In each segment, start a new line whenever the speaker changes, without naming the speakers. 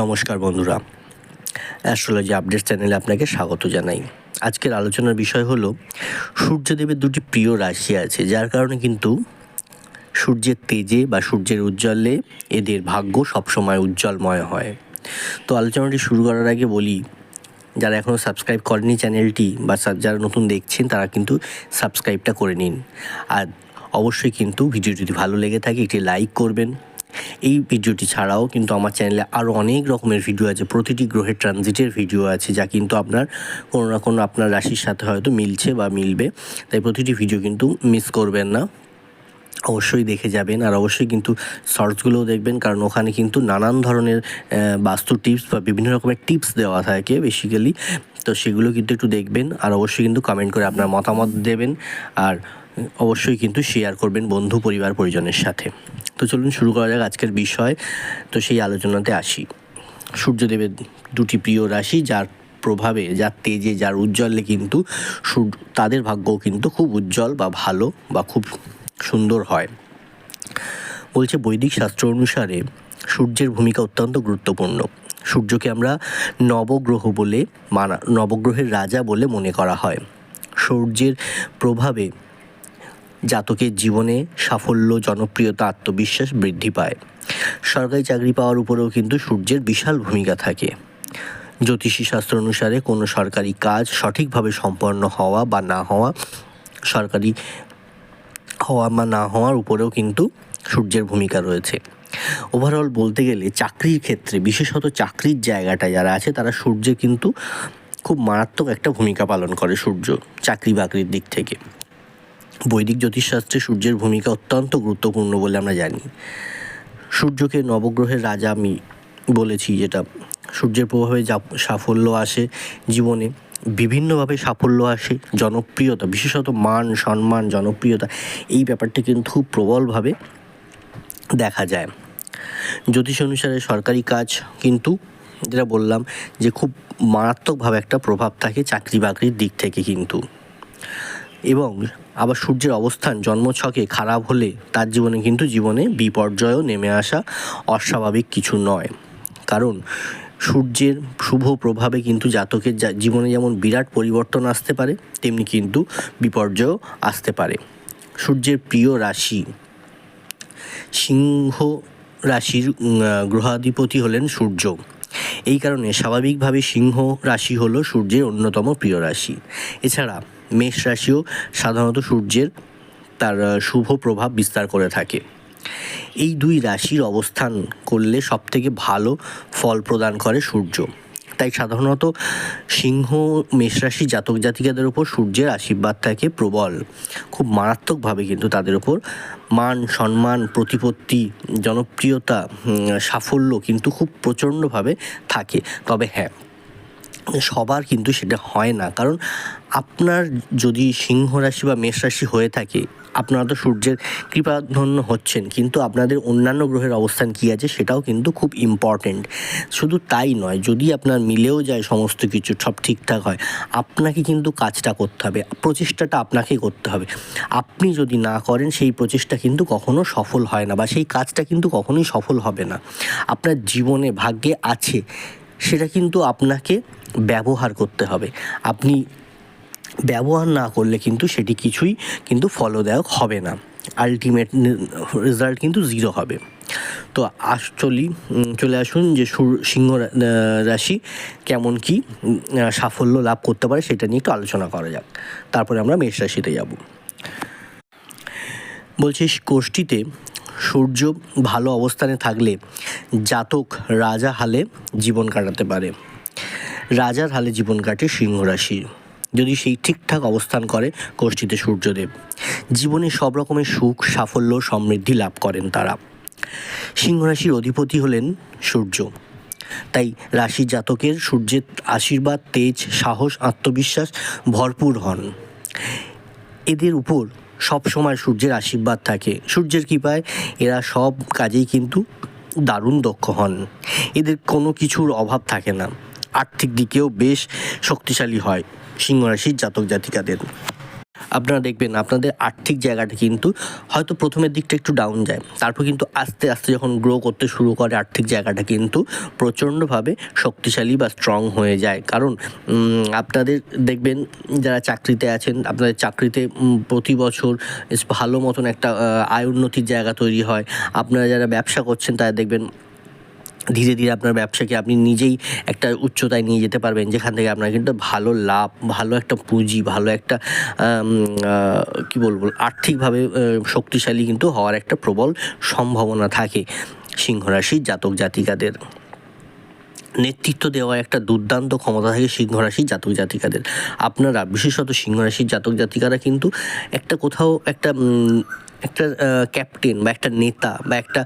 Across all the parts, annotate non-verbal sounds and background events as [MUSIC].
নমস্কার বন্ধুরা। Astrology update চ্যানেলে আপনাকে স্বাগত জানাই। আজকের আলোচনার বিষয় হলো, সূর্যদেবের দুটি প্রিয় রাশি আছে, যার কারণে কিন্তু সূর্যের তেজে বা সূর্যের উজ্জ্বলে এদের ভাগ্য সবসময় উজ্জ্বলময় হয়। তো আলোচনাটি শুরু করার আগে বলি, যারা এখনও সাবস্ক্রাইব করেনি চ্যানেলটি বা যারা নতুন দেখছেন, তারা কিন্তু সাবস্ক্রাইবটা করে নিন। আর অবশ্যই কিন্তু ভিডিও যদি ভালো লেগে থাকে, একটি লাইক করবেন। এই ভিডিওটি ছাড়াও কিন্তু আমার চ্যানেলে আরও অনেক রকমের ভিডিও আছে। প্রতিটি গ্রহের ট্রানজিটের ভিডিও আছে, যা কিন্তু আপনার কোনো না কোনো আপনার রাশির সাথে হয়তো মিলছে বা মিলবে। তাই প্রতিটি ভিডিও কিন্তু মিস করবেন না। অবশ্যই দেখে যাবেন আর অবশ্যই কিন্তু শর্টসগুলোও দেখবেন, কারণ ওখানে কিন্তু নানান ধরনের বাস্তু টিপস বা বিভিন্ন রকমের টিপস দেওয়া থাকে বেসিক্যালি তো সেগুলো কিন্তু একটু দেখবেন আর অবশ্যই কিন্তু কমেন্ট করে আপনার মতামত দেবেন। আর অবশ্যই কিন্তু শেয়ার করবেন বন্ধু, পরিবার, পরিজনের সাথে। তো চলুন শুরু করা যাক আজকের বিষয়। তো সেই আলোচনাতে আসি। সূর্যদেবের দুটি প্রিয় রাশি, যার প্রভাবে, যার তেজে, যার উজ্জ্বলে কিন্তু তাদের ভাগ্যও কিন্তু খুব উজ্জ্বল বা ভালো বা খুব সুন্দর হয়। বলছে বৈদিক শাস্ত্র অনুসারে সূর্যের ভূমিকা অত্যন্ত গুরুত্বপূর্ণ। সূর্যকে আমরা নবগ্রহ বলে মানা, নবগ্রহের রাজা বলে মনে করা হয়। সূর্যের প্রভাবে জাতকের জীবনে সাফল্য, জনপ্রিয়তা, আত্মবিশ্বাস বৃদ্ধি পায়। সরকারি চাকরি পাওয়ার উপরেও কিন্তু সূর্যের বিশাল ভূমিকা থাকে। জ্যোতিষী শাস্ত্র অনুসারে কোনো সরকারি কাজ সঠিকভাবে সম্পন্ন হওয়া বা না হওয়া, সরকারি হওয়া বা না হওয়ার উপরেও কিন্তু সূর্যের ভূমিকা রয়েছে। ওভারঅল বলতে গেলে চাকরির ক্ষেত্রে, বিশেষত চাকরির জায়গাটা যারা আছে, তারা সূর্যে কিন্তু খুব মারাত্মক একটা ভূমিকা পালন করে সূর্য চাকরি বাকরির দিক থেকে। বৈদিক জ্যোতিষশাস্ত্রে সূর্যের ভূমিকা অত্যন্ত গুরুত্বপূর্ণ বলে আমরা জানি। সূর্যকে নবগ্রহের রাজা আমি বলেছি যেটা সূর্যের প্রভাবে যা সাফল্য আসে জীবনে, বিভিন্নভাবে সাফল্য আসে, জনপ্রিয়তা, বিশেষত মান, সম্মান, জনপ্রিয়তা, এই ব্যাপারটা কিন্তু খুব প্রবলভাবে দেখা যায়। জ্যোতিষ অনুসারে সরকারি কাজ কিন্তু যেটা বললাম যে খুব মারাত্মকভাবে একটা প্রভাব থাকে চাকরি বাকরির দিক থেকে কিন্তু। এবং আবার সূর্যের অবস্থান জন্মছকে খারাপ হলে তার জীবনে কিন্তু জীবনে বিপর্যয়ও নেমে আসা অস্বাভাবিক কিছু নয়। কারণ সূর্যের শুভ প্রভাবে কিন্তু জাতকের জীবনে যেমন বিরাট পরিবর্তন আসতে পারে, তেমনি কিন্তু বিপর্যয়ও আসতে পারে। সূর্যের প্রিয় রাশি, সিংহ রাশির গ্রহাধিপতি হলেন সূর্য। এই কারণে স্বাভাবিকভাবে সিংহ রাশি হলো সূর্যের অন্যতম প্রিয় রাশি। এছাড়া মেষ রাশিও সাধারণত সূর্যের তার শুভ প্রভাব বিস্তার করে থাকে। এই দুই রাশির অবস্থান করলে সবথেকে ভালো ফল প্রদান করে সূর্য। তাই সাধারণত সিংহ, মেষ রাশি জাতক জাতিকাদের ওপর সূর্যের আশীর্বাদ থাকে প্রবল। খুব মারাত্মকভাবে কিন্তু তাদের ওপর মান, সম্মান, প্রতিপত্তি, জনপ্রিয়তা সাফল্য কিন্তু খুব প্রচণ্ডভাবে থাকে। তবে হ্যাঁ সবার কিন্তু সেটা হয় না। কারণ আপনার যদি সিংহ রাশি বা মেষ রাশি হয়ে থাকে, আপনারা তো সূর্যের কৃপাধন্য হচ্ছেন, কিন্তু আপনাদের অন্যান্য গ্রহের অবস্থান কী আছে সেটাও কিন্তু খুব ইম্পর্ট্যান্ট শুধু তাই নয়, যদি আপনার মিলেও যায় সমস্ত কিছু, সব ঠিকঠাক হয়, আপনাকে কিন্তু কাজটা করতে হবে, প্রচেষ্টাটা আপনাকেই করতে হবে। আপনি যদি না করেন, সেই প্রচেষ্টা কিন্তু কখনো সফল হয় না বা সেই কাজটা কিন্তু কখনোই সফল হবে না। আপনার জীবনে ভাগ্যে আছে সেটা কিন্তু আপনাকে ব্যবহার করতে হবে। আপনি ব্যবহার না করলে কিন্তু সেটি কিছুই কিন্তু ফলদায়ক হবে না। আলটিমেট রেজাল্ট কিন্তু জিরো হবে। তো আস, চলি চলে আসুন যে সুর- সিংহ রাশি কেমন কি সাফল্য লাভ করতে পারে সেটা নিয়ে একটু আলোচনা করা যাক। তারপরে আমরা মেষ রাশিতে যাব। বলছি কোষ্ঠীতে সূর্য ভালো অবস্থানে থাকলে জাতক রাজা হালে জীবন কাটাতে পারে। রাজার হালে জীবন কাটে সিংহ রাশি। যদি সেই ঠিকঠাক অবস্থান করে কোষ্ঠীতে সূর্যদেব। জীবনে সব রকমের সুখ, সাফল্য, সমৃদ্ধি লাভ করেন তারা। সিংহ রাশির অধিপতি হলেন সূর্য। তাই রাশি জাতকের সূর্যের আশীর্বাদ, তেজ, সাহস, আত্মবিশ্বাস ভরপুর হন। এদের উপর সব সময় সূর্যের আশীর্বাদ থাকে। সূর্যের কৃপায় এরা সব কাজেই কিন্তু দারুণ দক্ষ হন। এদের কোনো কিছুর অভাব থাকে না। আর্থিক দিকেও বেশ শক্তিশালী হয় সিংহরাশির জাতক জাতিকাদের। আপনারা দেখবেন আপনাদের আর্থিক জায়গাটা কিন্তু হয়তো প্রথমের দিকটা একটু ডাউন যায়। তারপর কিন্তু আস্তে আস্তে যখন গ্রো করতে শুরু করে, আর্থিক জায়গাটা কিন্তু প্রচণ্ডভাবে শক্তিশালী বা স্ট্রং হয়ে যায়। কারণ আপনাদের দেখবেন যারা চাকরিতে আছেন, আপনাদের চাকরিতে প্রতি বছর ভালো মতন একটা আয় উন্নতির জায়গা তৈরি হয়। আপনারা যারা ব্যবসা করছেন, তারা দেখবেন ধীরে ধীরে আপনার ব্যবসাকে আপনি নিজেই একটা উচ্চতায় নিয়ে যেতে পারবেন, যেখান থেকে আপনার কিন্তু ভালো লাভ, ভালো একটা পুঁজি, ভালো একটা কি বলব, আর্থিকভাবে শক্তিশালী কিন্তু হওয়ার একটা প্রবল সম্ভাবনা থাকে সিংহ রাশির জাতক জাতিকাদের। নেতৃত্ব দেওয়ার একটা দুর্দান্ত ক্ষমতা থাকে সিংহ রাশির জাতক জাতিকাদের। আপনারা, বিশেষত সিংহ রাশির জাতক জাতিকারা কিন্তু একটা কোথাও একটা একটা ক্যাপ্টেন বা একটা নেতা বা একটা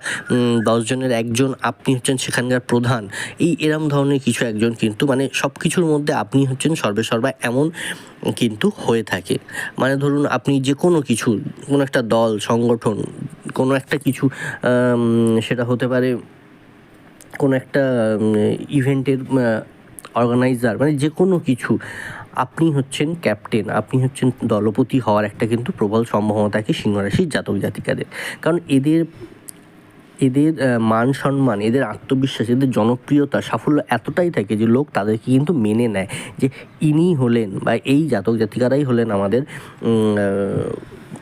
দশজনের একজন আপনি হচ্ছেন সেখানকার প্রধান, এই এরম ধরনের কিছু একজন কিন্তু মানে সব কিছুর মধ্যে আপনি হচ্ছেন সর্বে সর্বা এমন কিন্তু হয়ে থাকে। মানে ধরুন আপনি যে কোনো কিছু, কোনো একটা দল, সংগঠন, কোনো একটা কিছু সেটা হতে পারে কোনো একটা ইভেন্টের অর্গানাইজার মানে যে কোনো কিছু আপনি হচ্ছেন ক্যাপ্টেন, আপনি হচ্ছেন দলপতি হওয়ার একটা কিন্তু প্রবল সম্ভাবনা থাকে সিংহরাশির জাতক জাতিকাদের। কারণ এদের এদের মান সম্মান, এদের আত্মবিশ্বাস, এদের জনপ্রিয়তা, সাফল্য এতটাই থাকে যে লোক তাদেরকে কিন্তু মেনে নেয় যে ইনি হলেন বা এই জাতক জাতিকারাই হলেন আমাদের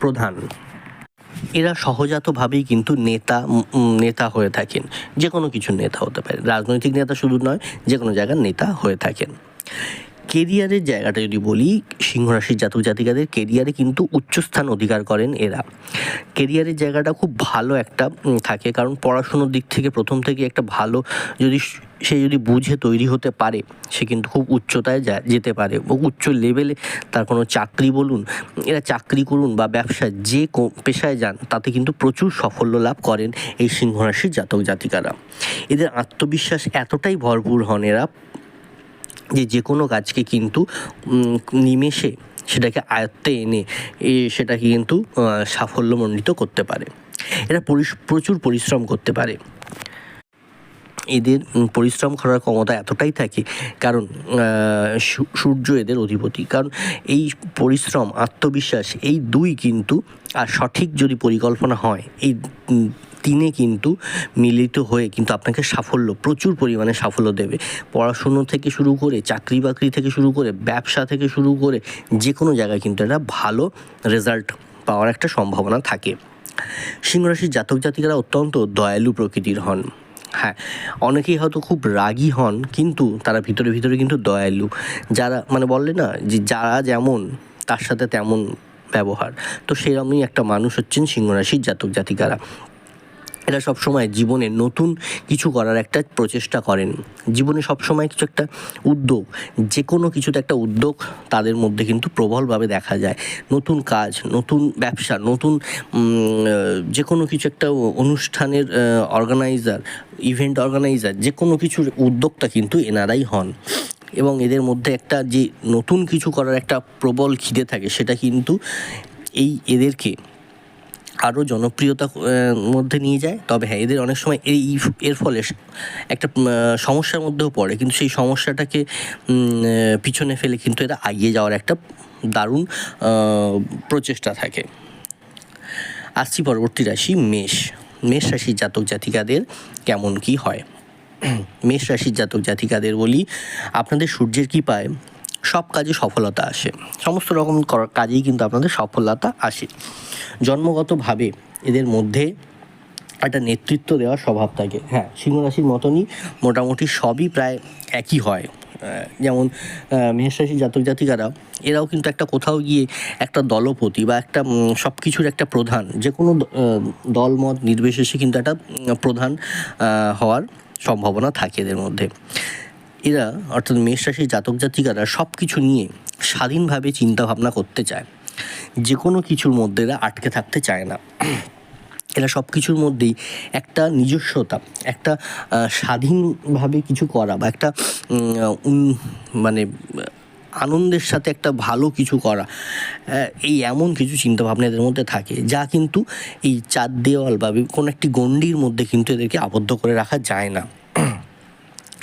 প্রধান। এরা সহজাতভাবেই কিন্তু নেতা নেতা হয়ে থাকেন। যে কোনো কিছু নেতা হতে পারে। রাজনৈতিক নেতা শুধু নয় যে কোনো জায়গার নেতা হয়ে থাকেন। কেরিয়ারের জায়গাটা যদি বলি সিংহ রাশির জাতক জাতিকাদের কেরিয়ারে কিন্তু উচ্চস্থান অধিকার করেন এরা। কেরিয়ারের জায়গাটা খুব ভালো একটা থাকে। কারণ পড়াশুনোর দিক থেকে প্রথম থেকে একটা ভালো যদি সে যদি বুঝে তৈরি হতে পারে, সে কিন্তু খুব উচ্চতায় যা, যেতে পারে। উচ্চ লেভেলে তার কোনো চাকরি বলুন, এরা চাকরি করুন বা ব্যবসা যে পেশায় যান, তাতে কিন্তু প্রচুর সাফল্য লাভ করেন এই সিংহ রাশির জাতক জাতিকারা। এদের আত্মবিশ্বাস এতটাই ভরপুর হন এরা যে যে কোনো কাজকে কিন্তু নিমেষে সেটাকে আয়ত্তে এনে সেটাকে কিন্তু সাফল্যমণ্ডিত করতে পারে। এরা প্রচুর পরিশ্রম করতে পারে। এদের পরিশ্রম করার ক্ষমতা এতটাই থাকে, কারণ সূর্য এদের অধিপতি। কারণ এই পরিশ্রম, আত্মবিশ্বাস, এই দুই কিন্তু, আর সঠিক যদি পরিকল্পনা হয়, এই তিনে কিন্তু মিলিত হয়ে কিন্তু আপনাকে সাফল্য, প্রচুর পরিমাণে সাফল্য দেবে। পড়াশুনো থেকে শুরু করে, চাকরি বাকরি থেকে শুরু করে, ব্যবসা থেকে শুরু করে যে কোনো জায়গায় কিন্তু একটা ভালো রেজাল্ট পাওয়ার একটা সম্ভাবনা থাকে। সিংহরাশির জাতক জাতিকারা অত্যন্ত দয়ালু প্রকৃতির হন। হ্যাঁ অনেকেই হয়তো খুব রাগী হন, কিন্তু তারা ভিতরে ভিতরে কিন্তু দয়ালু। যারা মানে বললে না যে যারা যেমন, তার সাথে তেমন ব্যবহার। তো সেরকমই একটা মানুষ হচ্ছেন সিংহরাশির জাতক জাতিকারা। এরা সবসময় জীবনে নতুন কিছু করার একটা প্রচেষ্টা করেন। জীবনে সবসময় কিছু একটা উদ্যোগ যে কোনো কিছুতে একটা উদ্যোগ তাদের মধ্যে কিন্তু প্রবলভাবে দেখা যায়। নতুন কাজ, নতুন ব্যবসা, নতুন যে কোনো কিছু একটা অনুষ্ঠানের অর্গানাইজার ইভেন্ট অর্গানাইজার যে কোনো কিছুর উদ্যোগটা কিন্তু এনারাই হন। এবং এদের মধ্যে একটা যে নতুন কিছু করার একটা প্রবল খিদে থাকে, সেটা কিন্তু এই এদেরকে আরও জনপ্রিয়তা মধ্যে নিয়ে যায়। তবে হ্যাঁ এদের অনেক সময় এই এর ফলে একটা সমস্যার মধ্যেও পড়ে। কিন্তু সেই সমস্যাটাকে পিছনে ফেলে কিন্তু এরা এগিয়ে যাওয়ার একটা দারুণ প্রচেষ্টা থাকে। আসছি পরবর্তী রাশি, মেষ। মেষ রাশির জাতক জাতিকাদের কেমন কি হয়? [CLEARS THROAT] মেষ রাশির জাতক জাতিকাদের বলি, আপনাদের সূর্যের কি পায়? সব কাজে সফলতা আসে। সমস্ত রকম কাজেই কিন্তু আপনাদের সফলতা আসে। জন্মগতভাবে এদের মধ্যে একটা নেতৃত্ব দেওয়ার স্বভাব থাকে। হ্যাঁ সিংহ রাশির মতনই মোটামুটি সবই প্রায় একই হয়। যেমন আহ, মেষ রাশির জাতক জাতিকারা এরাও কিন্তু একটা কোথাও গিয়ে একটা দলপতি বা একটা সব কিছুর একটা প্রধান। যে কোনো দ- আহ, দলমত নির্বিশেষে কিন্তু একটা প্রধান হওয়ার সম্ভাবনা থাকে এদের মধ্যে। এরা, অর্থাৎ মেষ রাশির জাতক জাতিকারা সব কিছু নিয়ে স্বাধীনভাবে চিন্তা ভাবনা করতে চায়। যে কোনো কিছুর মধ্যে এরা আটকে থাকতে চায় না। এরা সব কিছুর মধ্যেই একটা নিজস্বতা, একটা স্বাধীনভাবে কিছু করা বা একটা মানে আনন্দের সাথে একটা ভালো কিছু করা এই এমন কিছু চিন্তাভাবনা এদের মধ্যে থাকে, যা কিন্তু এই চার দেওয়াল বা কোনো একটি গণ্ডির মধ্যে কিন্তু এদেরকে আবদ্ধ করে রাখা যায় না।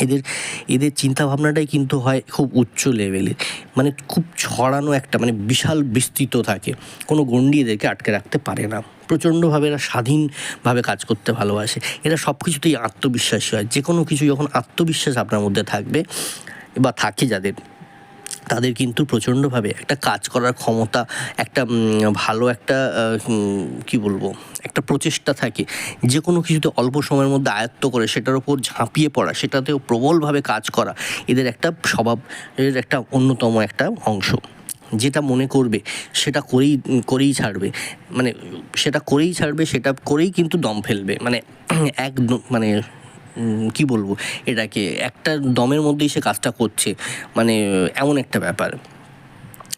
এদের এদের চিন্তাভাবনাটাই কিন্তু হয় খুব উচ্চ লেভেলের মানে খুব ছড়ানো একটা মানে বিশাল বিস্তৃত থাকে। কোনো গণ্ডি এদেরকে আটকে রাখতে পারে না। প্রচণ্ডভাবে এরা স্বাধীনভাবে কাজ করতে ভালোবাসে। এরা সব কিছুতেই আত্মবিশ্বাসী হয়। যে কোনো কিছু যখন আত্মবিশ্বাস আপনার মধ্যে থাকবে বা থাকে যাদের তাদের কিন্তু প্রচণ্ডভাবে একটা কাজ করার ক্ষমতা, একটা ভালো একটা কি বলব, একটা প্রচেষ্টা থাকে। যে কোনো কিছুতে অল্প সময়ের মধ্যে আয়ত্ত করে সেটার উপর ঝাঁপিয়ে পড়া, সেটাতেও প্রবলভাবে কাজ করা এদের একটা স্বভাবের একটা অন্যতম একটা অংশ। যেটা মনে করবে, সেটা করেই করেই ছাড়বে। মানে সেটা করেই ছাড়বে, সেটা করেই কিন্তু দম ফেলবে। মানে এক মানে কি বলব? এটাকে একটা দমের মধ্যেই সে কাজটা করছে। মানে এমন একটা ব্যাপার।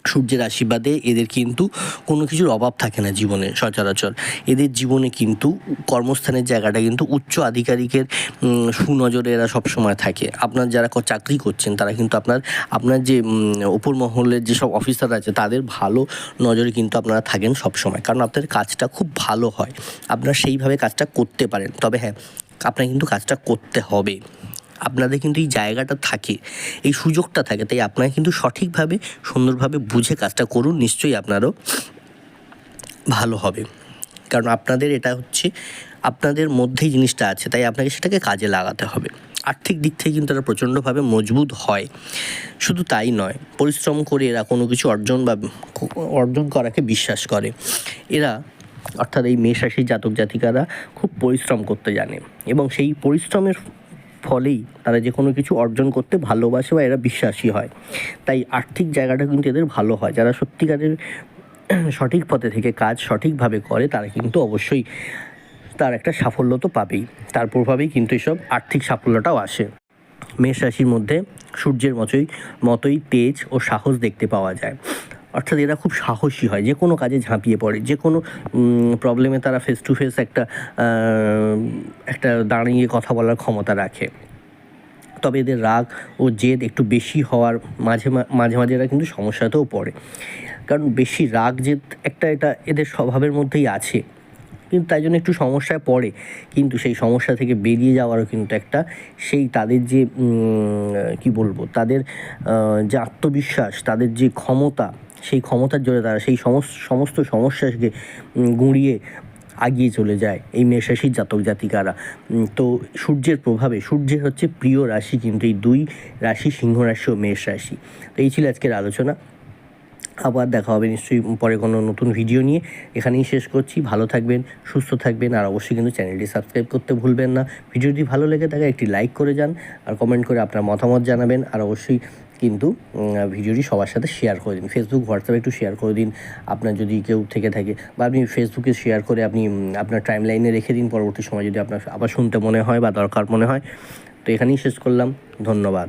সূর্যের আশীর্বাদে এদের কিন্তু কোনো কিছুর অভাব থাকে না জীবনে সচরাচর। এদের জীবনে কিন্তু কর্মস্থানের জায়গাটা কিন্তু উচ্চ আধিকারিকের সুনজরে এরা সবসময় থাকে। আপনার যারা চাকরি করছেন, তারা কিন্তু আপনার আপনার যে ওপর মহলের যেসব অফিসার আছে, তাদের ভালো নজরে কিন্তু আপনারা থাকেন সবসময়। কারণ আপনাদের কাজটা খুব ভালো হয়। আপনারা সেইভাবে কাজটা করতে পারেন। তবে হ্যাঁ আপনার কিন্তু কাজটা করতে হবে। আপনাদের কিন্তু এই জায়গাটা থাকে, এই সুযোগটা থাকে, তাই আপনারা কিন্তু সঠিকভাবে, সুন্দরভাবে বুঝে কাজটা করুন, নিশ্চয়ই আপনারও ভালো হবে। কারণ আপনাদের এটা হচ্ছে, আপনাদের মধ্যেই জিনিসটা আছে, তাই আপনাকে সেটাকে কাজে লাগাতে হবে। আর্থিক দিক থেকে কিন্তু এরা প্রচণ্ডভাবে মজবুত হয়। শুধু তাই নয়, পরিশ্রম করে এরা কোনো কিছু অর্জন বা অর্জন করাকে বিশ্বাস করে। এরা অর্থাৎ এই মেষ রাশির জাতক জাতিকারা খুব পরিশ্রম করতে জানে এবং সেই পরিশ্রমের ফলেই তারা যে কোনো কিছু অর্জন করতে ভালোবাসে বা এরা বিশ্বাসী হয়। তাই আর্থিক জায়গাটা কিন্তু এদের ভালো হয়। যারা সত্যিকারের সঠিক পথে থেকে কাজ সঠিকভাবে করে, তারা কিন্তু অবশ্যই তার একটা সাফল্য তো পাবেই। তার প্রভাবেই কিন্তু এসব আর্থিক সাফল্যটাও আসে। মেষ রাশির মধ্যে সূর্যের মতোই মতোই তেজ ও সাহস দেখতে পাওয়া যায়। অর্থাৎ এরা খুব সাহসী হয়, যে কোনো কাজে ঝাঁপিয়ে পড়ে, যে কোনো প্রবলেমে তারা ফেস টু ফেস একটা একটা দাঁড়িয়ে কথা বলার ক্ষমতা রাখে। তবে এদের রাগ ও জেদ একটু বেশি হওয়ার মাঝে মাঝে মাঝে এরা কিন্তু সমস্যাতেও পড়ে। কারণ বেশি রাগ, জেদ একটা এটা এদের স্বভাবের মধ্যেই আছে। কিন্তু তাই জন্য একটু সমস্যায় পড়ে। কিন্তু সেই সমস্যা থেকে বেরিয়ে যাওয়ারও কিন্তু একটা সেই তাদের যে কি বলব, তাদের যে আত্মবিশ্বাস, তাদের যে ক্ষমতা সেই ক্ষমতার জোরে তারা সেই সমস্ত সমস্যাকে গুঁড়িয়ে আগিয়ে চলে যায় এই মেষরাশির জাতক জাতিকারা। তো সূর্যের প্রভাবে, সূর্যের হচ্ছে প্রিয় রাশি কিন্তু এই দুই রাশি সিংহ রাশি ও মেষ রাশি। তো এই ছিল আজকের আলোচনা। আবার দেখা হবে নিশ্চয়ই পরে কোনো নতুন ভিডিও নিয়ে। এখানেই শেষ করছি। ভালো থাকবেন, সুস্থ থাকবেন, আর অবশ্যই কিন্তু চ্যানেলটি সাবস্ক্রাইব করতে ভুলবেন না। ভিডিওটি ভালো লেগে থাকে একটি লাইক করে যান, আর কমেন্ট করে আপনার মতামত জানাবেন। আর অবশ্যই কিন্তু ভিডিওটি সবার সাথে শেয়ার করে দিন। ফেসবুক হোয়াটসঅ্যাপে একটু শেয়ার করে দিন। আপনার যদি কেউ থেকে থাকে বা আপনি ফেসবুকে শেয়ার করে আপনি আপনার টাইম লাইনে রেখে দিন। পরবর্তী সময় যদি আপনার আবার শুনতে মনে হয় বা দরকার মনে হয়। তো এখানেই শেষ করলাম। ধন্যবাদ।